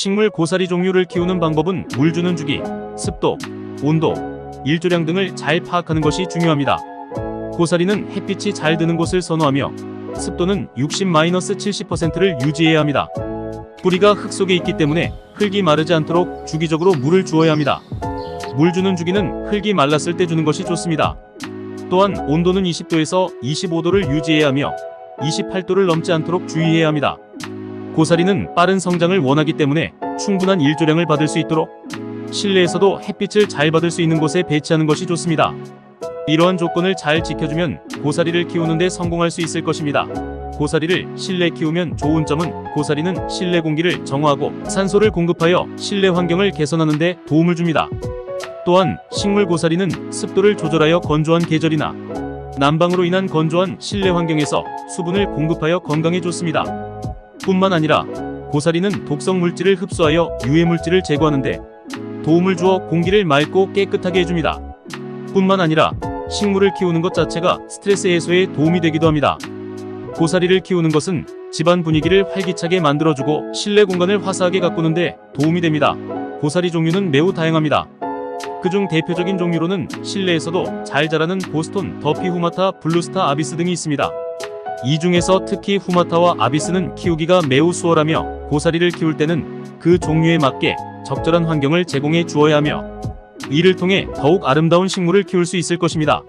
식물 고사리 종류를 키우는 방법은 물 주는 주기, 습도, 온도, 일조량 등을 잘 파악하는 것이 중요합니다. 고사리는 햇빛이 잘 드는 곳을 선호하며 습도는 60-70%를 유지해야 합니다. 뿌리가 흙 속에 있기 때문에 흙이 마르지 않도록 주기적으로 물을 주어야 합니다. 물 주는 주기는 흙이 말랐을 때 주는 것이 좋습니다. 또한 온도는 20도에서 25도를 유지해야 하며 28도를 넘지 않도록 주의해야 합니다. 고사리는 빠른 성장을 원하기 때문에 충분한 일조량을 받을 수 있도록 실내에서도 햇빛을 잘 받을 수 있는 곳에 배치하는 것이 좋습니다. 이러한 조건을 잘 지켜주면 고사리를 키우는데 성공할 수 있을 것입니다. 고사리를 실내 키우면 좋은 점은 고사리는 실내 공기를 정화하고 산소를 공급하여 실내 환경을 개선하는 데 도움을 줍니다. 또한 식물 고사리는 습도를 조절하여 건조한 계절이나 난방으로 인한 건조한 실내 환경에서 수분을 공급하여 건강에 좋습니다. 뿐만 아니라 고사리는 독성 물질을 흡수하여 유해 물질을 제거하는데 도움을 주어 공기를 맑고 깨끗하게 해줍니다. 뿐만 아니라 식물을 키우는 것 자체가 스트레스 해소에 도움이 되기도 합니다. 고사리를 키우는 것은 집안 분위기를 활기차게 만들어주고 실내 공간을 화사하게 가꾸는데 도움이 됩니다. 고사리 종류는 매우 다양합니다. 그중 대표적인 종류로는 실내에서도 잘 자라는 보스톤, 더피 후마타, 블루스타 아비스 등이 있습니다. 이 중에서 특히 후마타와 아비스는 키우기가 매우 수월하며 고사리를 키울 때는 그 종류에 맞게 적절한 환경을 제공해 주어야 하며 이를 통해 더욱 아름다운 식물을 키울 수 있을 것입니다.